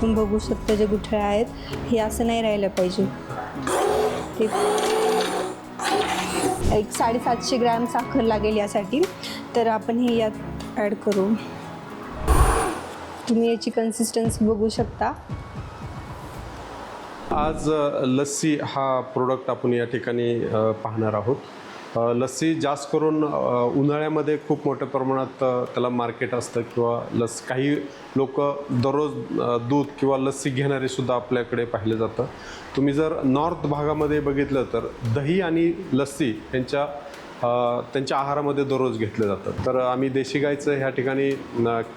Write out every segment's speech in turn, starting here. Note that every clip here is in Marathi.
आपण बघू शकतो जे गुठळ्या आहेत हे असं नाही राहिलं पाहिजे. ते एक साडेसातशे ग्रॅम साखर लागेल यासाठी. तर आपण हे यात ॲड करू. तुम्ही याची कन्सिस्टन्सी बघू शकता. आज लस्सी हा प्रोडक्ट आपण या ठिकाणी पाहणार आहोत. लस्सी जास्त करून उन्हाळ्यामध्ये खूप मोठ्या प्रमाणात त्याला मार्केट असतं किंवा लस काही लोक दररोज दूध किंवा लस्सी घेणारे सुद्धा आपल्याकडे पाहिलं जातं. तुम्ही जर नॉर्थ भागामध्ये बघितलं तर दही आणि लस्सी यांच्या त्यांच्या आहारामध्ये दररोज घेतलं जातं. तर आम्ही देशी गाईचं ह्या ठिकाणी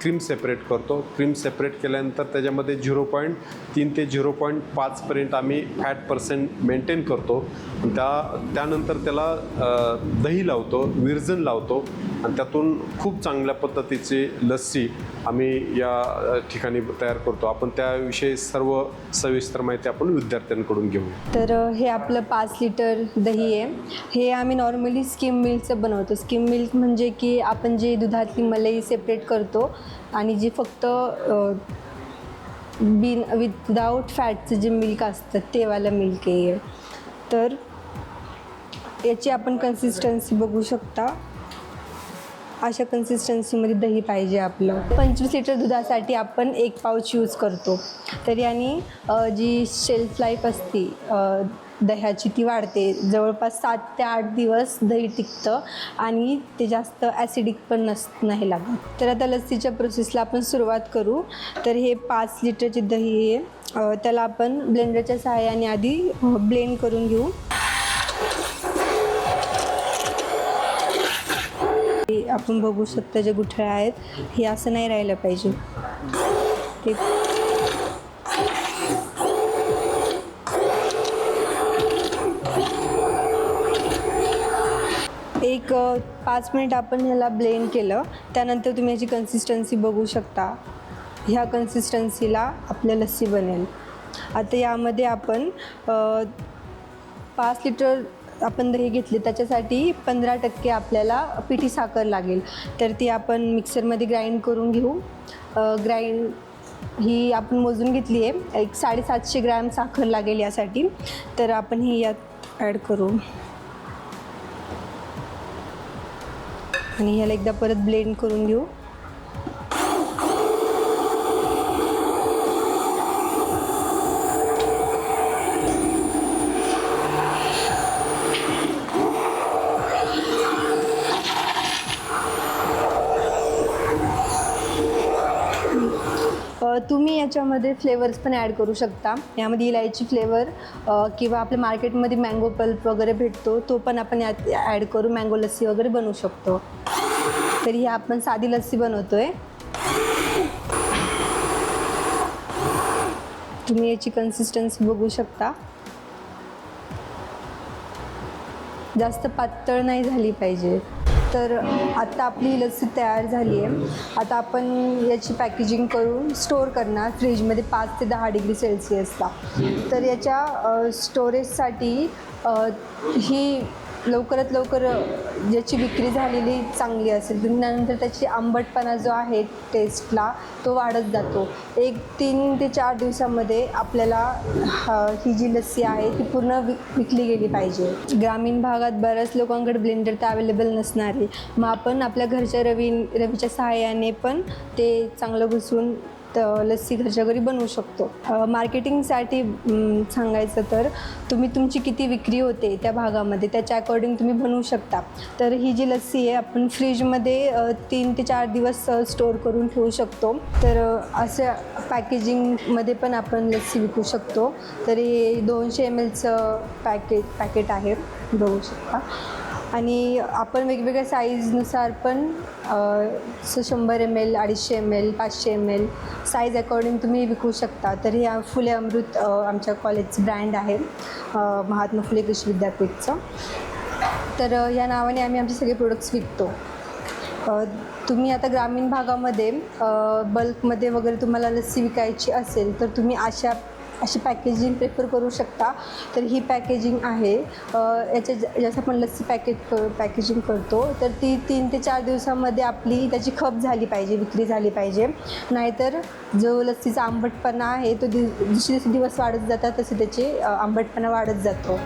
क्रीम सेपरेट करतो. क्रीम सेपरेट केल्यानंतर त्याच्यामध्ये झिरो पॉईंट तीन ते झिरो पॉईंट पाचपर्यंत आम्ही फॅट पर्सेंट मेंटेन करतो. त्या त्यानंतर त्याला दही लावतो विरजन लावतो. आणि त्यातून खूप चांगल्या पद्धतीची लस्सी आम्ही या ठिकाणी तयार करतो. आपण त्याविषयी सर्व सविस्तर माहिती आपण विद्यार्थ्यांकडून घेऊ. तर हे आपलं पाच लिटर दही आहे. हे आम्ही नॉर्मली स्किम मिल्कचं बनवतो. स्किम मिल्क म्हणजे की आपण जे दुधातली मलई सेपरेट करतो आणि जे फक्त बिन विदाऊट फॅटचं जे मिल्क असतं तेवालं मिल्क आहे तर याची आपण कन्सिस्टन्सी बघू शकता. अशा कन्सिस्टन्सीमध्ये दही पाहिजे आपलं. पंचवीस लिटर दुधासाठी आपण एक पाऊच यूज करतो. तर याने जी शेल्फ लाईफ असते दह्याची ती वाढते. जवळपास सात ते आठ दिवस दही टिकतं आणि ते जास्त ॲसिडिक पण नस नाही लागत. तर आता लस्सीच्या प्रोसेसला आपण सुरुवात करू. तर हे पाच लिटरची दही आहे त्याला आपण ब्लेंडरच्या सहाय्याने आधी ब्लेंड करून घेऊ. आपण बघू शकतो जे गुठळ्या आहेत हे असं नाही राहिलं पाहिजे. ते एक पाच मिनिट आपण ह्याला ब्लेंड केलं. त्यानंतर तुम्ही याची कन्सिस्टन्सी बघू शकता. ह्या कन्सिस्टन्सीला आपल्या लस्सी बनेल. आता यामध्ये आपण पाच लिटर आपण दही घेतली त्याच्यासाठी पंधरा टक्के आपल्याला पिठी साखर लागेल. तर ती आपण मिक्सरमध्ये ग्राइंड करून घेऊ. ग्राइंड ही आपण मोजून घेतली आहे. एक साडेसातशे ग्रॅम साखर लागेल यासाठी. तर आपण ही यात ॲड करू. आणि ह्याला एकदा परत ब्लेंड करून घेऊ. तुम्ही याच्यामध्ये फ्लेवर्स पण ॲड करू शकता. यामध्ये इलायची फ्लेवर किंवा आपल्या मार्केटमध्ये मँगो पल्प वगैरे भेटतो तो पण आपण यात ॲड करू मँगो लस्सी वगैरे बनवू शकतो. तर ही आपण साधी लस्सी बनवतो आहे तुम्ही याची कन्सिस्टन्सी बघू शकता. जास्त पातळ नाही झाली पाहिजे. तर आता आपली लस्सी तयार झाली आहे. आता आपण याची पॅकेजिंग करून स्टोअर करणार. फ्रीजमध्ये पाच ते दहा डिग्री सेल्सिअसला तर याच्या स्टोरेजसाठी ही लवकरात लवकर ज्याची विक्री झालेली चांगली असेल त्यानंतर त्याची आंबटपणा जो आहे टेस्टला तो वाढत जातो. एक तीन ते चार दिवसामध्ये आपल्याला हा- ही जी लस्सी आहे ती पूर्ण विक विकली गेली पाहिजे. ग्रामीण भागात बऱ्याच लोकांकडे ब्लेंडर तर अवेलेबल नसणार. आहे मग आपण आपल्या घरच्या रवी रवीच्या सहाय्याने पण ते चांगलं घुसून लस्सी घरच्या घरी बनवू शकतो. मार्केटिंगसाठी सांगायचं तर तुम्ही तुमची किती विक्री होते त्या भागामध्ये त्याच्या अकॉर्डिंग तुम्ही बनवू शकता. तर ही जी लस्सी आहे आपण फ्रीजमध्ये तीन ते चार दिवस स्टोअर करून ठेवू शकतो. तर अशा असं पॅकेजिंगमध्ये पण आपण लस्सी विकू शकतो. तर हे दोनशे एम एलचं पॅकेट पॅकेट आहे. बघू शकता. आणि आपण वेगवेगळ्या साईजनुसार पण स शंभर एम एल अडीचशे एम एल पाचशे एम एल साईज अकॉर्डिंग तुम्ही विकू शकता. तर हे फुले अमृत आमच्या कॉलेजचं ब्रँड आहे महात्मा फुले कृषी विद्यापीठचं. तर या नावाने आम्ही आमचे सगळे प्रोडक्ट्स विकतो. तुम्ही आता ग्रामीण भागामध्ये बल्कमध्ये वगैरे तुम्हाला लस्सी विकायची असेल तर तुम्ही अशा अशी पॅकेजिंग प्रेफर करू शकता. तर ही पॅकेजिंग आहे. याच्या ज- जसं आपण लस्सी पॅकेट क पॅकेजिंग करतो तर ती तीन ते चार दिवसामध्ये आपली त्याची खप झाली पाहिजे विक्री झाली पाहिजे. नाहीतर जो लस्सीचा आंबटपणा आहे तो दि जसे जसे दिवस वाढत जातात तसे त्याचे आंबटपणा वाढत जातो.